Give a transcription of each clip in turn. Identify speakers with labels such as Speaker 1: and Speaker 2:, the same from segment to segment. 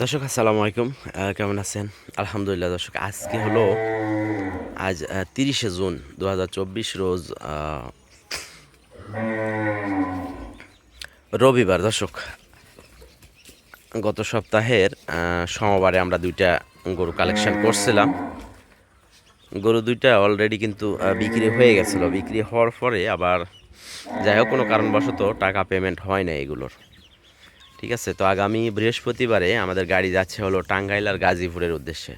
Speaker 1: দর্শক, আসসালামু আলাইকুম। কেমন আছেন? আলহামদুলিল্লাহ দর্শক, আজকে হলো, আজ তিরিশে জুন দু হাজার চব্বিশ রোজ রবিবার দর্শক। গত সপ্তাহের সোমবারে আমরা দুইটা গরু কালেকশন করছিলাম। গরু দুইটা অলরেডি কিন্তু বিক্রি হয়ে গেছিল। বিক্রি হওয়ার পরে আবার যাই হোক, কোনো কারণবশত টাকা পেমেন্ট হয় না এগুলোর। ঠিক আছে? তো আগামী বৃহস্পতিবারে আমাদের গাড়ি যাচ্ছে হলো টাঙ্গাইল আর গাজীপুরের উদ্দেশ্যে।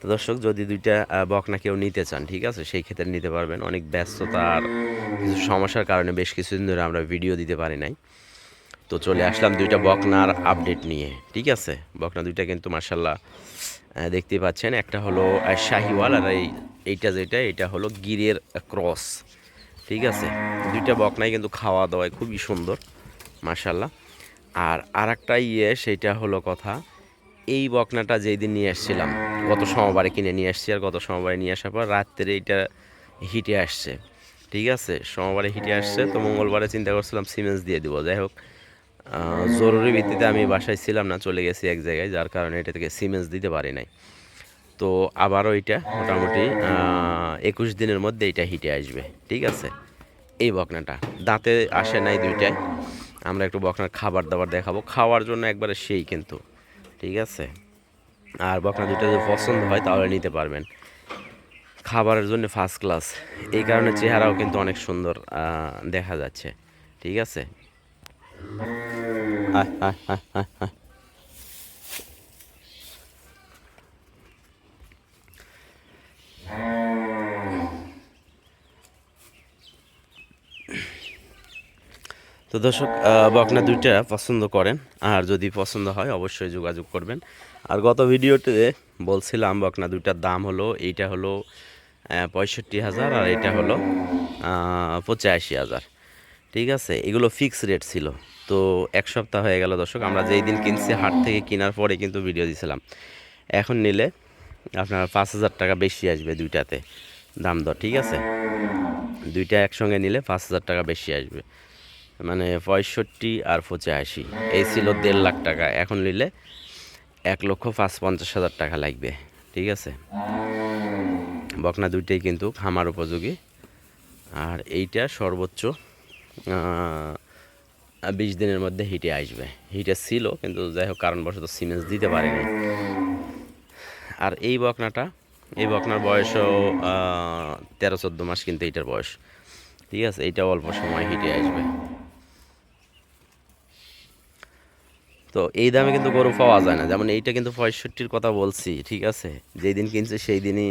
Speaker 1: তো দর্শক, যদি দুইটা বকনা কেউ নিতে চান, ঠিক আছে? সেই ক্ষেত্রে নিতে পারবেন। অনেক ব্যস্ততার কিছু সমস্যার কারণে বেশ কিছুদিন ধরে আমরা ভিডিও দিতে পারি নাই। তো চলে আসলাম দুইটা বকনার আপডেট নিয়ে। ঠিক আছে? বকনা দুইটা কিন্তু মার্শাল্লাহ দেখতেই পাচ্ছেন, একটা হলো শাহিওয়াল আর এই, এইটা যেটা, এটা হলো গিরের ক্রস, ঠিক আছে? দুইটা বকনাই কিন্তু খাওয়া দাওয়ায় খুবই সুন্দর মার্শাল্লাহ আর আর একটা ইয়ে সেটা হলো কথা, এই বকনাটা যেই দিন নিয়ে এসেছিলাম গত সোমবারে কিনে নিয়ে এসেছি আর গত সোমবারে নিয়ে আসার পর রাত্রে এইটা হিটে আসছে, ঠিক আছে? সোমবারে হিটে আসছে, তো মঙ্গলবারে চিন্তা করছিলাম সিমেন্স দিয়ে দিব, যাই হোক। জরুরি ভিত্তিতে আমি বাসায় ছিলাম না, চলে গেছি এক জায়গায়, যার কারণে এটা থেকে সিমেন্স দিতে পারি নাই। তো আবারও এটা মোটামুটি একুশ দিনের মধ্যে এটা হিটে আসবে, ঠিক আছে? এই বকনাটা, দাঁতে আসে নাই দুইটাই আমরা একটু বকনার খাবার দাবার দেখাবো, খাওয়ার জন্য একবারে সেই কিন্তু, ঠিক আছে? আর বকনা দুইটা যদি পছন্দ হয়, তাহলে নিতে পারবেন। খাবারের জন্য ফার্স্ট ক্লাস এই কারণে চেহারাও কিন্তু অনেক সুন্দর দেখা যাচ্ছে, ঠিক আছে? তো দর্শক বকনা দুইটা পছন্দ করেন। আর যদি পছন্দ হয়, অবশ্যই যোগাযোগ করবেন। আর গত ভিডিওতে বলছিলাম, বকনা দুইটার দাম হলো, এইটা হলো পঁয়ষট্টি হাজার আর এটা হলো পঁচাশি হাজার। ঠিক আছে? এগুলো ফিক্স রেট ছিল। তো এক সপ্তাহ হয়ে গেল দর্শক, আমরা যেই দিন কিনছি, হাট থেকে কেনার পরে কিন্তু ভিডিও দিছিলাম। এখন নিলে আপনার পাঁচ হাজার টাকা বেশি আসবে দুইটাতে দাম দর, ঠিক আছে? দুইটা একসঙ্গে নিলে পাঁচ হাজার টাকা বেশি আসবে। মানে পঁয়ষট্টি আর পঁচাশি, এই ছিল দেড় লাখ টাকা। এখন নিলে এক লক্ষ পাঁচ পঞ্চাশ হাজার টাকা লাগবে, ঠিক আছে? বকনা দুইটাই কিন্তু খামার উপযোগী। আর এইটা সর্বোচ্চ বিশ দিনের মধ্যে হিটে আসবে। হিটে ছিল, কিন্তু যাই হোক, কারণবশত সিমেন্স দিতে পারেনি। আর এই বকনাটা, এই বকনার বয়সও তেরো, চোদ্দ মাস কিন্তু এইটার বয়স। ঠিক আছে, এইটা অল্প সময় হিটে আসবে। তো এই দামে কিন্তু গরু পাওয়া যায় না। যেমন এইটা কিন্তু পঁয়ষট্টির কথা বলছি, ঠিক আছে? যেই দিন কিনছে সেই দিনই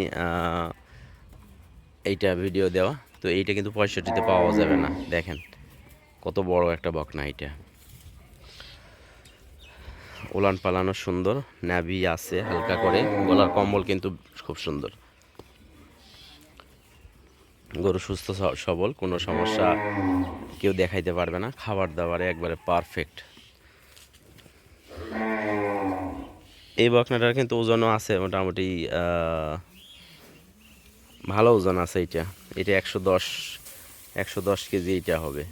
Speaker 1: এইটা ভিডিও দেওয়া। তো এইটা কিন্তু পঁয়ষট্টিতে পাওয়া যাবে না, দেখেন। কত বড় একটা বকনা এটা। ওলান পালানো সুন্দর, নাভি আছে হালকা করে। গলার কম্বল কিন্তু খুব সুন্দর। গরু সুস্থ সবল, কোনো সমস্যা কেউ দেখাইতে পারবে না। খাবার দাবারে একবারে পারফেক্ট এই বকনাটার কিন্তু ওজনও আছে মোটামুটি ভালো ওজন আছে এইটা এটা একশো দশ একশো দশ কেজি এটা হবে।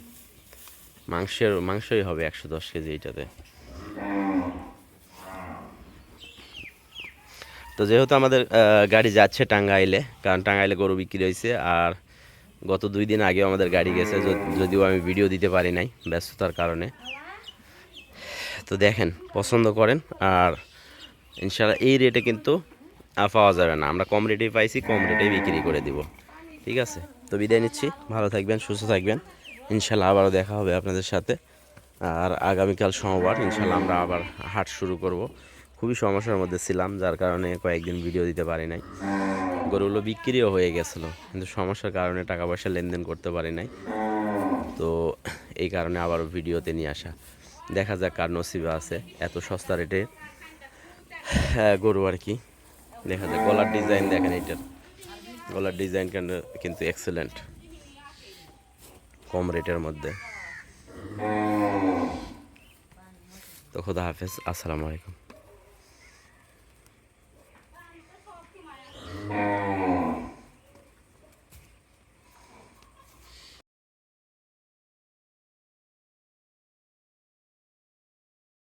Speaker 1: মাংসের, মাংসই হবে একশো দশ কেজি এইটাতে। তো যেহেতু আমাদের গাড়ি যাচ্ছে টাঙ্গাইলে, কারণ টাঙ্গাইলে গরু বিক্রি হয়েছে, আর গত দুই দিন আগেও আমাদের গাড়ি গেছে যদিও আমি ভিডিও দিতে পারি নাই ব্যস্ততার কারণে। তো দেখেন, পছন্দ করেন, আর ইনশাল্লাহ এই রেটে কিন্তু পাওয়া যাবে না। আমরা কম রেটেই পাইছি, কম রেটেই বিক্রি করে দিব। ঠিক আছে? তো বিদায় নিচ্ছি, ভালো থাকবেন, সুস্থ থাকবেন। ইনশাল্লাহ আবারও দেখা হবে আপনাদের সাথে। আর আগামীকাল সোমবার ইনশাল্লাহ আমরা আবার হাট শুরু করব। খুবই সমস্যার মধ্যে ছিলাম, যার কারণে কয়েকদিন ভিডিও দিতে পারি নাই। গরুগুলো বিক্রিও হয়ে গেছিল, কিন্তু সমস্যার কারণে টাকা পয়সা লেনদেন করতে পারি নাই। তো এই কারণে আবারও ভিডিওতে নিয়ে আসা। দেখা যাক কার নসিবে আছে। এত সস্তা রেটে হ্যাঁ গরু আর কি। দেখা যাক, গলার ডিজাইন দেখেন এটার গলার ডিজাইন কিন্তু এক্সেলেন্ট কম রেটের মধ্যে। তো খুদা হাফেজ আসসালামু আলাইকুম।